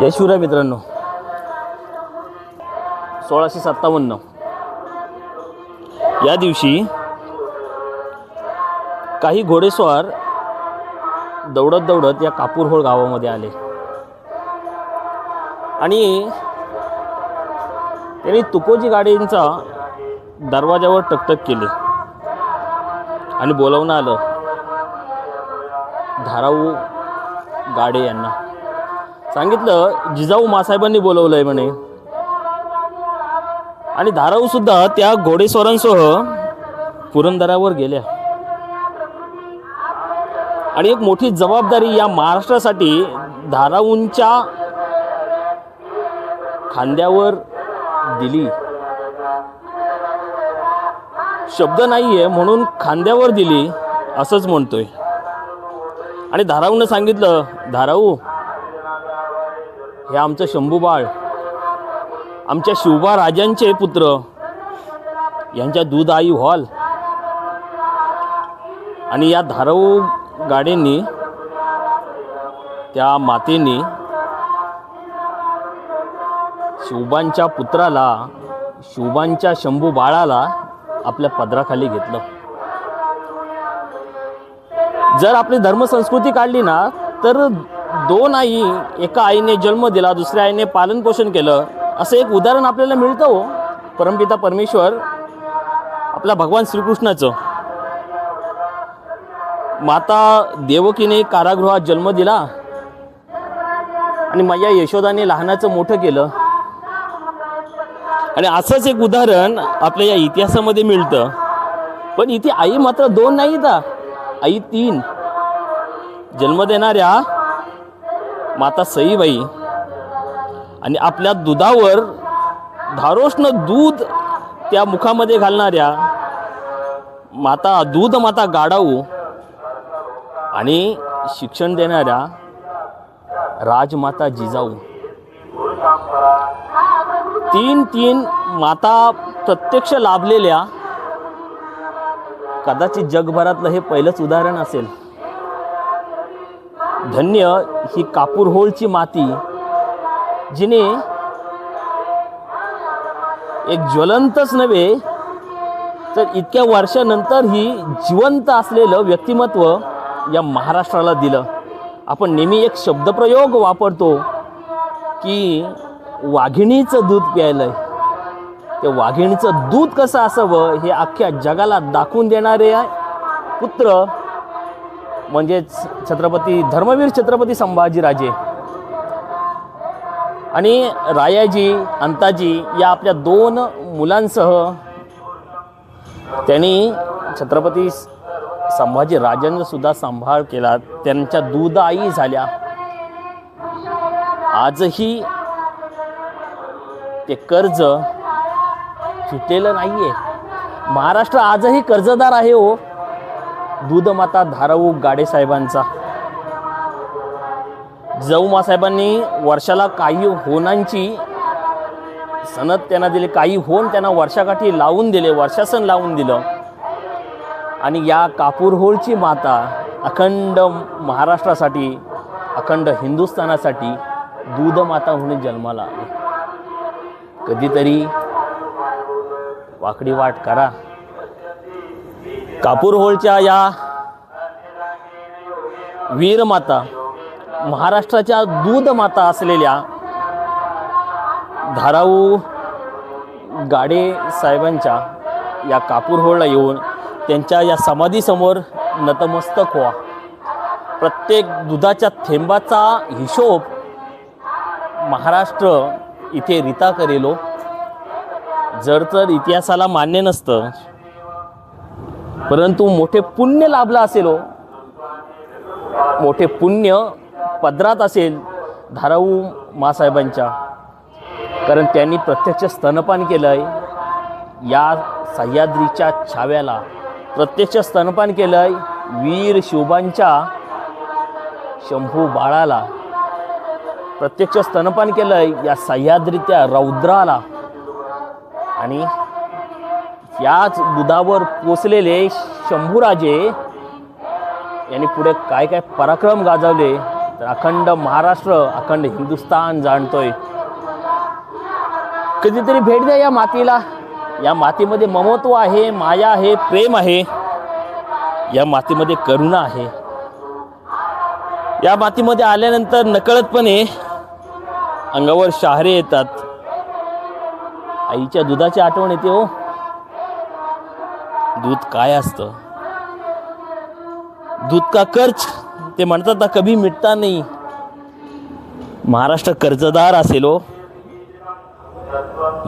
जय शिवराय मित्रांनो. सोळाशे सत्तावन्न. या दिवशी काही घोडेस्वार दौडत दौडत या कापूरहोळ गावामध्ये आले. आणि त्यांनी तुकोजी गाडींचा दरवाजावर टकटक केले. आणि बोलावणं आलं धाराऊ गाडे यांना. सांगितलं जिजाऊ मासाहेबांनी बोलवलं आहे म्हणे. आणि धाराऊ सुद्धा त्या घोडेस्वरांसह पुरंदरावर गेल्या. आणि एक मोठी जबाबदारी या महाराष्ट्रासाठी धाराऊंच्या खांद्यावर दिली. शब्द नाही आहे म्हणून खांद्यावर दिली असंच म्हणतोय. आणि धाराऊनं सांगितलं धाराऊ हे आमचं शंभू बाळ आमच्या शिवबा राजांचे पुत्र यांच्या दूध आई व्हाल. आणि या धारव गाडींनी त्या मातेने शिवबांच्या पुत्राला शिवबांच्या शंभू बाळाला आपल्या पदराखाली घेतलं. जर आपली धर्मसंस्कृती काढली ना तर दोन आई एका आईने जन्म दिला दुसऱ्या आईने पालनपोषण केलं असं एक उदाहरण आपल्याला मिळतं हो. परमपिता परमेश्वर आपला भगवान श्रीकृष्णाचं. माता देवकीने कारागृहात जन्म दिला आणि माझ्या यशोदाने लहानाचं मोठं केलं. आणि असंच एक उदाहरण आपल्या या इतिहासामध्ये मिळतं. पण इथे आई मात्र दोन नाही का आई तीन. जन्म देणाऱ्या माता सईबाई आणि आपल्या दुधावर धारोष्ण दूध त्या मुखामध्ये घालणाऱ्या माता दूध माता गाडाऊ आणि शिक्षण देणाऱ्या राजमाता जिजाऊ. तीन तीन माता प्रत्यक्ष लाभलेल्या कदाचित जगभरातलं हे पहिलंच उदाहरण असेल. धन्य ही कापूर होळची माती जिने एक ज्वलंतच नव्हे तर इतक्या वर्षानंतर ही जिवंत असलेलं व्यक्तिमत्व या महाराष्ट्राला दिलं. आपण नेहमी एक शब्दप्रयोग वापरतो की वाघिणीचं दूध प्यायलंय. ते वाघिणीचं दूध कसं असावं हे अख्ख्या जगाला दाखवून देणारे पुत्र म्हणजेच छत्रपती धर्मवीर छत्रपती संभाजीराजे. आणि रायाजी अंताजी या आपल्या दोन मुलांसह त्यांनी छत्रपती संभाजी राजांचा सुद्धा सांभाळ केला. त्यांच्या दूध आई झाल्या. आजही ते कर्ज फिटलेलं नाहीये. महाराष्ट्र आजही कर्जदार आहे हो. दूधमाता धाराऊ गाडेसाहेबांचा जाऊ साहेबांनी वर्षाला काही होणांची सनद त्यांना दिली काही होन त्यांना वर्षाकाठी लावून दिले वर्षासन लावून दिलं. आणि या कापूरहोळची माता अखंड महाराष्ट्रासाठी अखंड हिंदुस्थानासाठी दूधमाता म्हणून जन्माला आली. कधीतरी वाकडी वाट करा. कापूरहोळच्या या वीरमाता महाराष्ट्राच्या दूध माता असलेल्या धाराऊ गाडे साहेबांच्या या कापूरहोळला येऊन त्यांच्या या समाधीसमोर नतमस्तक व्हा. प्रत्येक दुधाच्या थेंबाचा हिशोब महाराष्ट्र इथे रिता करेलो. जर तर इतिहासाला मान्य नसतं परंतु मोठे पुण्य लाभलं असेल हो. मोठे पुण्य पदरात असेल धाराऊ मासाहेबांच्या. कारण त्यांनी प्रत्यक्ष स्तनपान केलं आहे या सह्याद्रीच्या छाव्याला प्रत्यक्ष स्तनपान केलं आहे वीर शिवबांच्या शंभू बाळाला प्रत्यक्ष स्तनपान केलं आहे या सह्याद्रीच्या रौद्राला. आणि याच दुधावर पोचलेले शंभूराजे यांनी पुढे काय काय पराक्रम गाजवले तर अखंड महाराष्ट्र अखंड हिंदुस्थान जाणतोय. कधीतरी भेट द्या या मातीला. या मातीमध्ये ममत्व आहे माया आहे प्रेम आहे. या मातीमध्ये करुणा आहे. या मातीमध्ये आल्यानंतर नकळतपणे अंगावर शहारे येतात. आईच्या दुधाची आठवण येते हो. दूध काय असतं? दूध का कर्ज? ते म्हणतात ना कभी मिटता नाही. महाराष्ट्र कर्जदार असेल हो.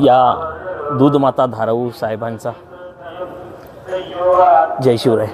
या दूधमाता धाराऊ साहेबांचा. जय शिवराय.